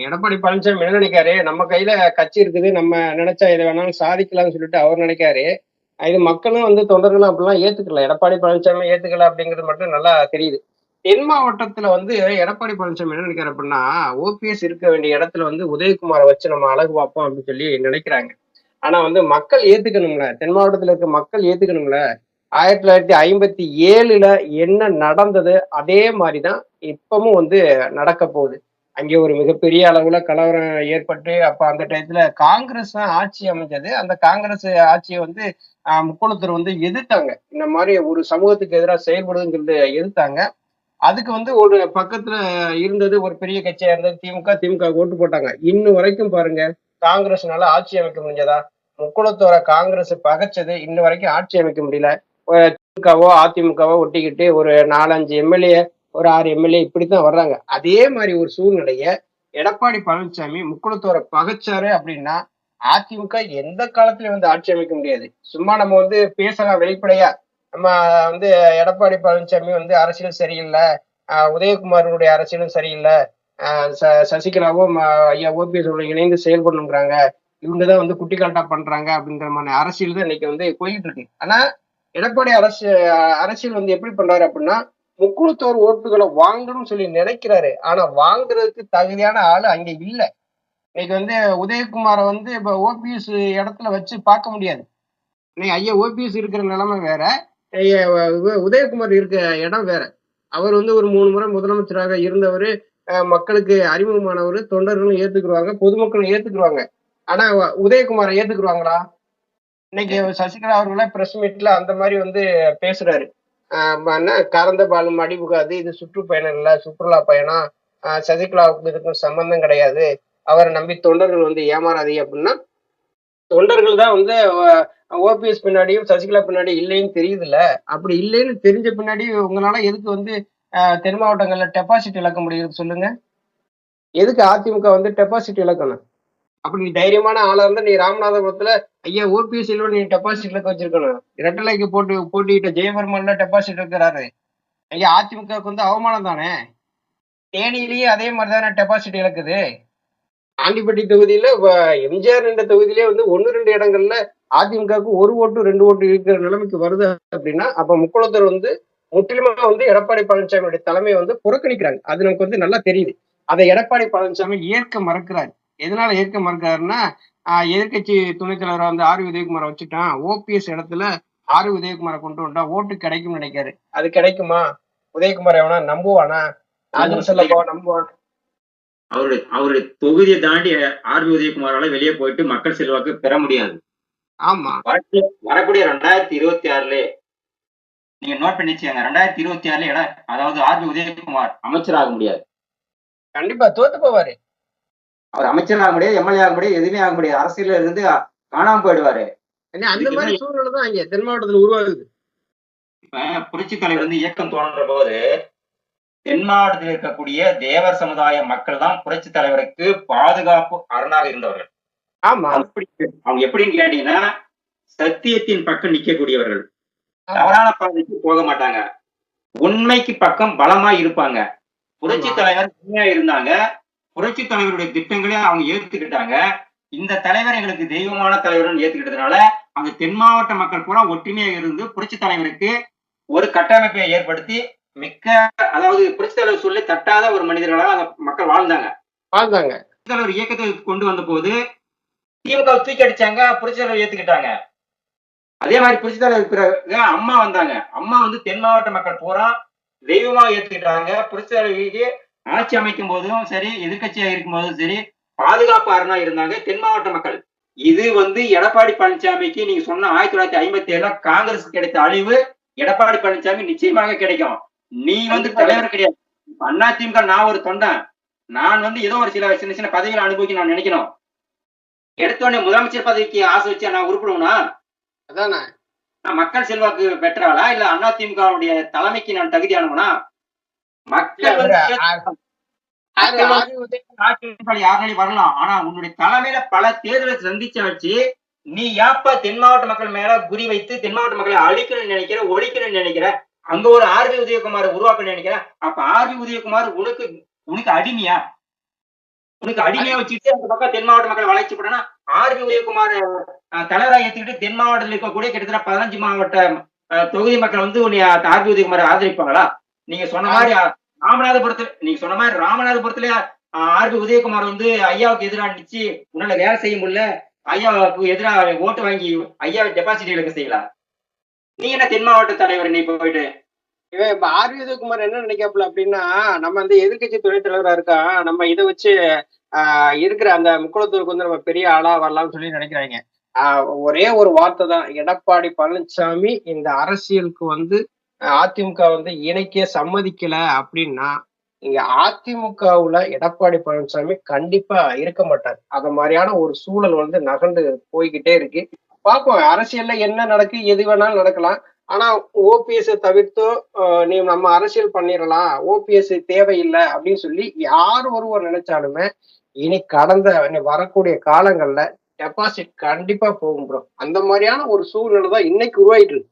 எடப்பாடி பழனிசாமி என்ன நினைக்காரு நம்ம கையில கட்சி இருக்குது நம்ம நினைச்சா எது வேணாலும் சாதிக்கலாம்னு சொல்லிட்டு அவர் நினைக்காரு இது மக்களும் வந்து தொண்டர்களும் அப்படிலாம் ஏத்துக்கல. எடப்பாடி பழனிசாமி ஏத்துக்கல அப்படிங்கிறது மட்டும் நல்லா தெரியுது. தென் மாவட்டத்துல வந்து எடப்பாடி பழனிசாமி என்ன நினைக்கிறாரு அப்படின்னா ஓபிஎஸ் இருக்க வேண்டிய இடத்துல வந்து உதயகுமாரை வச்சு நம்ம அழகு பார்ப்போம் அப்படின்னு சொல்லி நினைக்கிறாங்க. ஆனா வந்து மக்கள் ஏத்துக்கணும்ல. தென் மாவட்டத்துல இருக்க மக்கள் ஏத்துக்கணும்ல. ஆயிரத்தி தொள்ளாயிரத்தி ஐம்பத்தி ஏழுல என்ன நடந்தது அதே மாதிரிதான் இப்பவும் வந்து நடக்க போகுது. அங்கே ஒரு மிகப்பெரிய அளவுல கலவரம் ஏற்பட்டு அப்ப அந்த டயத்துல காங்கிரஸ் தான் ஆட்சி அமைஞ்சது. அந்த காங்கிரஸ் ஆட்சியை வந்து ஆஹ் முக்குளத்தூர் வந்து எதிர்த்தாங்க. இந்த மாதிரி ஒரு சமூகத்துக்கு எதிராக செயல்படுதுங்கிறது எதிர்த்தாங்க. அதுக்கு வந்து ஒரு பக்கத்துல இருந்தது ஒரு பெரிய கட்சியா இருந்தது திமுக திமுக ஓட்டு போட்டாங்க. இன்னும் வரைக்கும் பாருங்க காங்கிரஸ்னால ஆட்சி அமைக்க முடிஞ்சதா? முக்குளத்தோர காங்கிரஸ் பகைச்சது இன்ன வரைக்கும் ஆட்சி அமைக்க முடியல. திமுகவோ அதிமுகவோ ஒட்டிக்கிட்டு ஒரு நாலஞ்சு எம்எல்ஏ ஒரு ஆறு எம்எல்ஏ இப்படித்தான் வர்றாங்க. அதே மாதிரி ஒரு சூழ்நிலைய எடப்பாடி பழனிசாமி முக்குளத்தோர பகைச்சாரு அப்படின்னா அதிமுக எந்த காலத்திலயும் வந்து ஆட்சி அமைக்க முடியாது. சும்மா நம்ம வந்து பேசலாம் வெளிப்படையா. நம்ம வந்து எடப்பாடி பழனிசாமி வந்து அரசியல் சரியில்லை. உதயகுமாரனுடைய அரசியலும் சரியில்லை. சசிகலாவும் ஐயா ஓபிஎஸ் இணைந்து செயல்படணுங்கிறாங்க இவங்க தான் வந்து குட்டி கரெக்டா பண்றாங்க அப்படின்ற மாதிரி அரசியல் தான் இன்னைக்கு வந்து போயிட்டு இருக்கு. ஆனா எடப்பாடி அரசு அரசியல் வந்து எப்படி பண்றாரு அப்படின்னா முக்குளத்தோர் ஓட்டுகளை வாங்கணும்னு சொல்லி நினைக்கிறாரு. ஆனா வாங்குறதுக்கு தகுதியான ஆள் அங்க இல்ல. இன்னைக்கு வந்து உதயகுமாரை வந்து இப்ப ஓபிஎஸ் இடத்துல வச்சு பார்க்க முடியாது. இன்னைக்கு ஐயா ஓபிஎஸ் இருக்கிற நிலைமை வேற. உதயகுமார் இருக்க இடம் வேற. அவர் வந்து ஒரு மூணு முறை முதலமைச்சராக இருந்தவர் மக்களுக்கு அறிமுகமானவர் தொண்டர்களும் ஏத்துக்குருவாங்க பொதுமக்களும் ஏத்துக்குருவாங்க ஆனா உதயகுமாரை ஏத்துக்குருவாங்களா இன்னைக்கு சசிகலா அவர்கள பிரஸ் மீட்ல அந்த மாதிரி வந்து பேசுறாரு. கறந்த பாலும் அடிபுகாது இது சுற்றுப்பயணம் இல்ல சுற்றுலா பயணம். சசிகலாவுக்கு இதுக்கும் சம்பந்தம் கிடையாது. அவரை நம்பி தொண்டர்கள் வந்து ஏமாறாதீங்க அப்படின்னா தொண்டர்கள் தான் வந்து ஓபிஎஸ் பின்னாடியும் சசிகலா பின்னாடி இல்லைன்னு தெரியுதுல்ல. அப்படி இல்லைன்னு தெரிஞ்ச பின்னாடி உங்களால எதுக்கு வந்து தென் மாவட்டங்கள்ல டெபாசிட் இழக்க முடியுது சொல்லுங்க. எதுக்கு அதிமுக வந்து டெபாசிட் இழக்கணும்? அப்படி நீ தைரியமான ஆளா இருந்தா நீ ராமநாதபுரத்துல ஐயா ஓபிஎஸ் நீ டெபாசிட் இழக்க வச்சிருக்கணும். இரட்டலைக்கு போட்டு போட்டிக்கிட்ட ஜெயவர்மன் டெபாசிட் இருக்கிறாரு ஐயா அதிமுகவுக்கு வந்து அவமானம் தானே? தேனியிலேயே அதே மாதிரி தானே டெபாசிட் இழக்குது. ஆண்டிப்பட்டி தொகுதியில எம்ஜிஆர் என்ற தொகுதியிலே வந்து ஒன்னு ரெண்டு இடங்கள்ல அதிமுகவுக்கு ஒரு ஓட்டு ரெண்டு ஓட்டு இருக்கிற நிலைமைக்கு வருது அப்படின்னா அப்ப முக்குளத்தூர் வந்து முற்றிலுமா வந்து எடப்பாடி பழனிசாமியுடைய தலைமையை வந்து புறக்கணிக்கிறாங்க. அது நமக்கு வந்து நல்லா தெரியுது. அதை எடப்பாடி பழனிசாமி ஏற்க மறக்கிறாரு. எதனால ஏற்க மறுக்கிறாருன்னா எதிர்கட்சி துணைத் தலைவர் வந்து ஆர் உதயகுமாரை வச்சுட்டான் ஓபிஎஸ் இடத்துல ஆர் உதயகுமாரை கொண்டு வந்தா ஓட்டு கிடைக்கும் நினைக்காரு. அது கிடைக்குமா? உதயகுமார் எவனா நம்புவானா? நம்புவான். அவருடைய அவருடைய தொகுதியை தாண்டி ஆர் உதயகுமாரால வெளியே போயிட்டு மக்கள் செல்வாக்கு பெற முடியாது. ஆமா. வரக்கூடிய ரெண்டாயிரத்தி இருபத்தி ஆறுல நீங்க நோட் பண்ணி வச்சுக்கோங்க ரெண்டாயிரத்தி இருபத்தி ஆறுல இடம் அதாவது ஆர் உதயகுமார் அமைச்சர் ஆக முடியாது. கண்டிப்பா தோத்து போவாரு. அவர் அமைச்சர் ஆக முடியாது எம்எல்ஏ ஆக முடியாது எதுவுமே ஆக முடியாது. அரசியல இருந்து காணாம போயிடுவாரு. அந்த மாதிரி சூழ்நிலை தான் இங்க தென் மாவட்டத்துல உருவாகுது. இப்ப புரட்சி தலைவர் வந்து இயக்கம் தோன்ற போது தென் மாவட்டத்தில் இருக்கக்கூடிய தேவர் சமுதாய மக்கள் தான் புரட்சி தலைவருக்கு பாதுகாப்பு அரணாக இருந்தவர்கள். ஆமா. அவங்க எப்படின்னு கேட்டீங்கன்னா சத்தியத்தின் பக்கம் நிக்கக்கூடியவர்கள். தவறான பாதைக்கு போக மாட்டாங்க. உண்மைக்கு பக்கம் பலமா இருப்பாங்க. புரட்சி தலைவர் உண்மையா இருந்தாங்க. புரட்சி தலைவருடைய திட்டங்களே அவங்க ஏத்துக்கிட்டாங்க. இந்த தலைவர் எங்களுக்கு தெய்வமான தலைவர் ஏத்துக்கிட்டதுனால அந்த தென் மாவட்ட மக்கள் பூரா ஒற்றுமையா இருந்து புரட்சி தலைவருக்கு ஒரு கட்டமைப்பை ஏற்படுத்தி மிக்க அதாவது புரட்சி தலைவர் சொல்லி தட்டாத ஒரு மனிதர்களாக அந்த மக்கள் வாழ்ந்தாங்க. வாழ்ந்தாங்க. தலைவர் இயக்கத்தை கொண்டு வந்த போது திமுக தூக்கி அடிச்சாங்க புரட்சி தலைவர் ஏத்துக்கிட்டாங்க. அதே மாதிரி புரட்சி தலைவர் பிறகு அம்மா வந்தாங்க. அம்மா வந்து தென் மாவட்ட மக்கள் பூரா தெய்வமா ஏத்துக்கிட்டாங்க. புரட்சி தலைவருக்கு ஆட்சி அமைக்கும் போதும் சரி எதிர்கட்சியா இருக்கும் போதும் சரி பாதுகாப்பு அரணா இருந்தாங்க தென் மாவட்ட மக்கள். இது வந்து எடப்பாடி பழனிசாமிக்கு நீங்க சொன்ன ஆயிரத்தி தொள்ளாயிரத்தி ஐம்பத்தி ஏழுல காங்கிரஸ் கிடைத்த அழிவு எடப்பாடி பழனிசாமி நிச்சயமாக கிடைக்கும். நீ வந்து தலைவர் கிடையாது. அண்ணா திமுக நான் ஒரு தொண்டன். நான் வந்து ஏதோ ஒரு சில சின்ன சின்ன பதவிகளை அனுபவிக்க நான் நினைக்கணும். எடுத்தோடனே முதலமைச்சர் பதவிக்கு ஆசை வச்சு நான் உருப்பிடுவேனா? அதானே. நான் மக்கள் செல்வாக்கு பெற்றாளா இல்ல அண்ணா திமுகவுடைய தலைமைக்கு நான் தகுதியானவனா? மக்கள் வரலாம். ஆனா உன்னுடைய தலைமையில பல தேர்தலை சந்திச்ச வச்சு நீ யாப்பா தென் மாவட்ட மக்கள் மேல குறி வைத்து தென் மாவட்ட மக்களை அழிக்கணும்னு நினைக்கிற ஒழிக்கணும்னு நினைக்கிற அங்க ஒரு ஆர்பி உதயகுமார் உருவாக்கணும்னு நினைக்கிற அப்ப ஆர்பி உதயகுமார் உனக்கு உனக்கு அடிமையா? உனக்கு அடிமையா வச்சுட்டு அந்த பக்கம் தென் மாவட்ட மக்கள் வளைச்சு போட்டோம்னா ஆர்பி உதயகுமார் தலைவராக ஏத்துக்கிட்டு தென் மாவட்டத்தில் இருக்கக்கூடிய கிட்டத்தட்ட பதினஞ்சு மாவட்ட தொகுதி மக்கள் வந்து உன்னை ஆர்பி உதயகுமார் ஆதரிப்பாங்களா? நீங்க சொன்ன மாதிரி ராமநாதபுரத்துல நீங்க சொன்ன மாதிரி ராமநாதபுரத்துல ஆர்பி உதயகுமார் வந்து ஐயாவுக்கு எதிராக நிச்சு உன்னால வேலை செய்ய முடியல. ஐயாவுக்கு எதிராக ஓட்டு வாங்கி ஐயாவை டெபாசிட் இழக்க செய்யலாம் நீ என்ன தென் மாவட்ட தலைவர் நீ போயிட்டு? இவன் இப்ப ஆர் உதயகுமார் என்ன நினைக்காப்புல அப்படின்னா நம்ம வந்து எதிர்க்கட்சி துணைத் தலைவரா இருக்கான் நம்ம இதை வச்சு ஆஹ் இருக்கிற அந்த முக்குளத்தூருக்கு வந்து நம்ம பெரிய ஆளா வரலாம்னு சொல்லி நினைக்கிறாங்க. ஆஹ் ஒரே ஒரு வார்த்தை தான். எடப்பாடி பழனிசாமி இந்த அரசியலுக்கு வந்து அதிமுக வந்து இணைக்க சம்மதிக்கல அப்படின்னா இங்க அதிமுகவுல எடப்பாடி பழனிசாமி கண்டிப்பா இருக்க மாட்டார். அந்த மாதிரியான ஒரு சூழல் வந்து நகர்ந்து போய்கிட்டே இருக்கு. பார்ப்போம் அரசியல்ல என்ன நடக்கு எது வேணாலும் நடக்கலாம். ஆனா ஓபிஎஸ் தவிர்த்து நீ நம்ம அரசியல் பண்ணிடலாம் ஓபிஎஸ் தேவையில்லை அப்படின்னு சொல்லி யார் ஒருவர் நினைச்சாலுமே இனி கடந்த வரக்கூடிய காலங்கள்ல டெபாசிட் கண்டிப்பா போகும் ப்ரோ அந்த மாதிரியான ஒரு சூழ்நிலை தான் இன்னைக்கு உருவாயிட்டு இருக்கு.